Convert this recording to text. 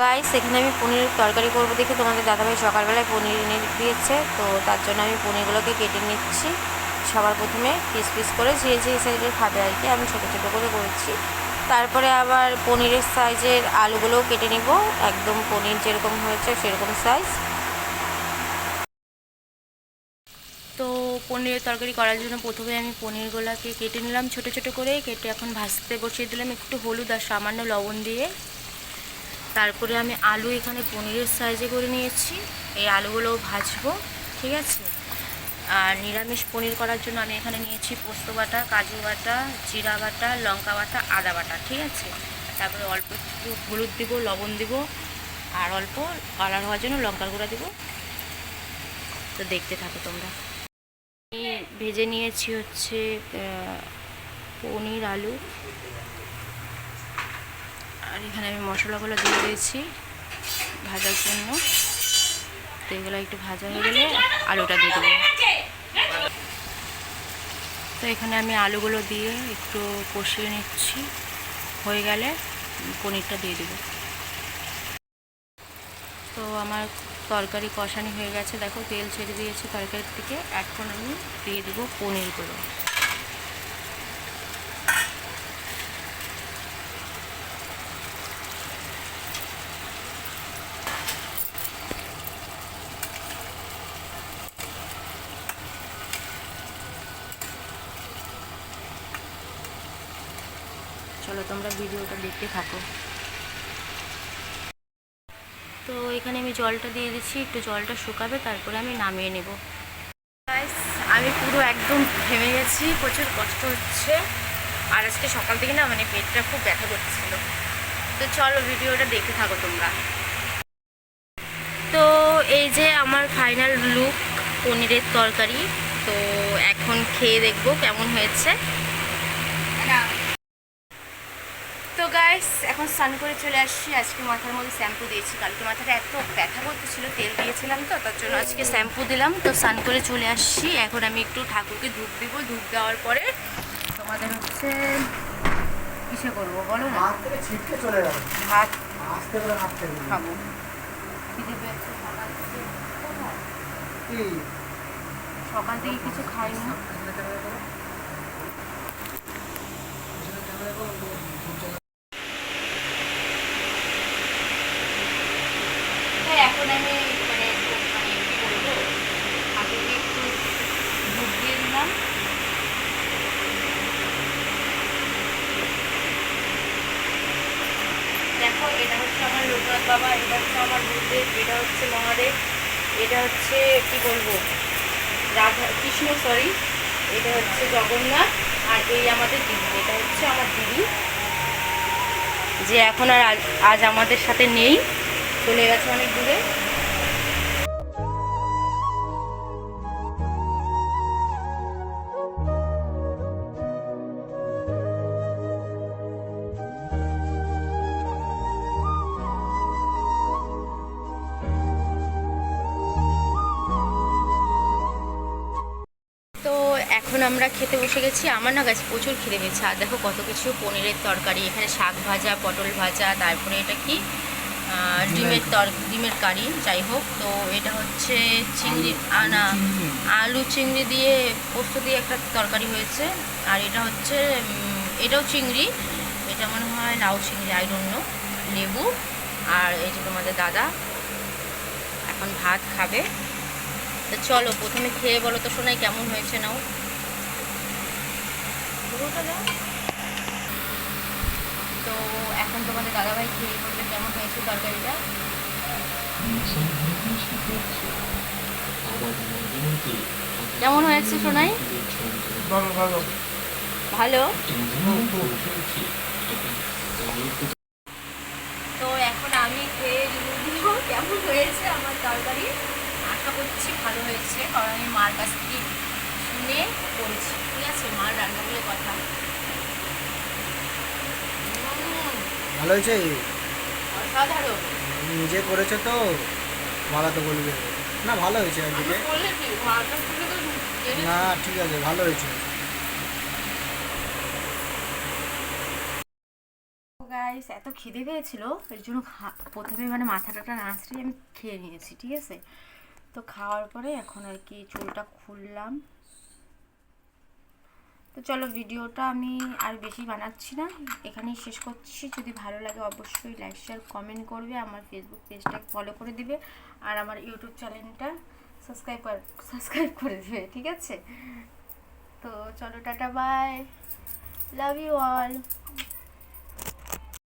Guys এখানে আমি পনিরের তরকারি করব দেখে তোমাদের দাদাভাই সকালবেলায় পনির এনে দিয়েছে, তো তার জন্য আমি পনিরগুলোকে কেটে নিচ্ছি। সবার প্রথমে পিস পিস করে যে যে সাইজের খাবে আর কি, আমি ছোটো ছোটো করে করেছি। তারপরে আবার পনিরের সাইজের আলুগুলোও কেটে নিব, একদম পনির যেরকম হয়েছে সেরকম সাইজ তো পনিরের তরকারি করার জন্য প্রথমে আমি পনিরগুলোকে কেটে নিলাম ছোটো ছোটো করে, কেটে এখন ভাজতে বসিয়ে দিলাম একটু হলুদ আর সামান্য লবণ দিয়ে। তারপরে আমি আলু এখানে পনিরের সাইজে করে নিয়েছি। এই আলুগুলোও ভাজবো, ঠিক আছে? আর নিরামিষ পনির করার জন্য আমি এখানে নিয়েছি পোস্ত বাটা, কাজু বাটা, জিরা বাটা, লঙ্কা বাটা, আদা বাটা, ঠিক আছে? তারপরে অল্প একটু হলুদ দিব, লবণ দিব, আর অল্প কালার হওয়ার জন্য লঙ্কার গুঁড়া দিব। তো দেখতে থাকো তোমরা। ভেজে নিয়েছি হচ্ছে পনির, আলু। আর এখানে আমি মশলাগুলো দিয়ে দিয়েছি ভাজার জন্য। তো এগুলো একটু ভাজা হয়ে গেলে আলুটা দিয়ে দেবো। তো এখানে আমি আলুগুলো দিয়ে একটু কষিয়ে নিচ্ছি। হয়ে গেলে পনিরটা দিয়ে দেবো। তো আমার তরকারি কষানি হয়ে গেছে। দেখো তেল ছেড়ে দিয়েছে তরকারির থেকে। এখন আমি দিয়ে দেবো পনিরগুলো। চলো তোমরা ভিডিওটা দেখতে থাকো। তো এখানে আমি জলটা দিয়ে দিচ্ছি, একটু জলটা শুকাবে, তারপরে আমি নামিয়ে নেব। আমি পুরো একদম থেমে গেছি, প্রচুর কষ্ট হচ্ছে। আর আজকে সকাল থেকে না মানে পেটটা খুব ব্যথা করছিল। তো চলো ভিডিওটা দেখতে থাকো তোমরা। তো এই যে আমার ফাইনাল লুক পনিরের তরকারি। তো এখন খেয়ে দেখব কেমন হয়েছে তো গাইস এখন স্নান করে চলে আসছি। আজকে মাথার মধ্যে শ্যাম্পু দিয়েছি। কালকে মাথাটা এত ব্যথা করতেছিল তেল দিয়েছিলাম তো তার জন্য আজকে শ্যাম্পু দিলাম। তো স্নান করে চলে আসছি। এখন আমি একটু ঠাকুরকে ধূপ দিব। ধূপ দেওয়ার পরে তোমাদের হচ্ছে কিসে করব বলো না? ভাত খাব। সকাল থেকে কিছু খাইনি। আমি মানে মানে কি বলব একটু ধূপ দিয়ে দিলাম দেখো এটা হচ্ছে আমার লোকনাথ বাবা এটা হচ্ছে আমার বুদ্ধদেব এটা হচ্ছে মহাদেব এটা হচ্ছে কি বলব রাধা কৃষ্ণ সরি এটা হচ্ছে জগন্নাথ আর এই আমাদের দিদি এটা হচ্ছে আমার দিদি যে এখন আর আজ আমাদের সাথে নেই। চলে গেছে অনেক দূরে। এখন আমরা খেতে বসে গেছি। আমার না গাছ প্রচুর খেতে পেয়েছে। আর দেখো কত কিছু পনিরের তরকারি, এখানে শাক ভাজা, পটল ভাজা, তারপরে এটা কি? ডিমের তর ডিমের কারি যাই হোক। তো এটা হচ্ছে চিংড়ি আনা। আলু চিংড়ি দিয়ে পোস্ত দিয়ে একটা তরকারি হয়েছে। আর এটা হচ্ছে এটাও চিংড়ি। এটা মনে হয় লাউ চিংড়ি আইডন্য লেবু। আর এই যে তোমাদের দাদা এখন ভাত খাবে। তো চলো প্রথমে খেয়ে বলো তো শোনাই কেমন হয়েছে নাও। পুরোটা দাও। তো এখন তোমাদের দাদাভাই খেয়ে বলবে কেমন হয়েছে তরকারিটা? কেমন হয়েছে শোনাই ভালো তো এখন আমি খেয়ে রিভিউ দিব কেমন হয়েছে আমার তরকারি। আশা করছি ভালো হয়েছে কারণ আমি মার কাছ থেকে শুনে করেছি ঠিক আছে মার রান্নাগুলো কথা উম, ভালো হয়েছে? নিজে করেছ তো? ভালো তো বলবে। না ভালো হয়েছে একদিকে না ঠিক আছে ভালো হয়েছে। গাইস এত খিদে পেয়েছিল এর জন্য খা- প্রথমে মানে মাথাটা নাচড়িয়ে আমি খেয়ে নিয়েছি ঠিক আছে? তো খাওয়ার পরে এখন আর কি চুলটা খুললাম। তো চলো ভিডিওটা আমি আর বেশি বানাচ্ছি না, এখানেই শেষ করছি। যদি ভালো লাগে অবশ্যই লাইক শেয়ার কমেন্ট করবে, আমার ফেসবুক পেজটা ফলো করে দিবে, আর আমার ইউটিউব চ্যানেলটা সাবস্ক্রাইব কর সাবস্ক্রাইব করে দেবে, ঠিক আছে? তো চলো tata bye love you all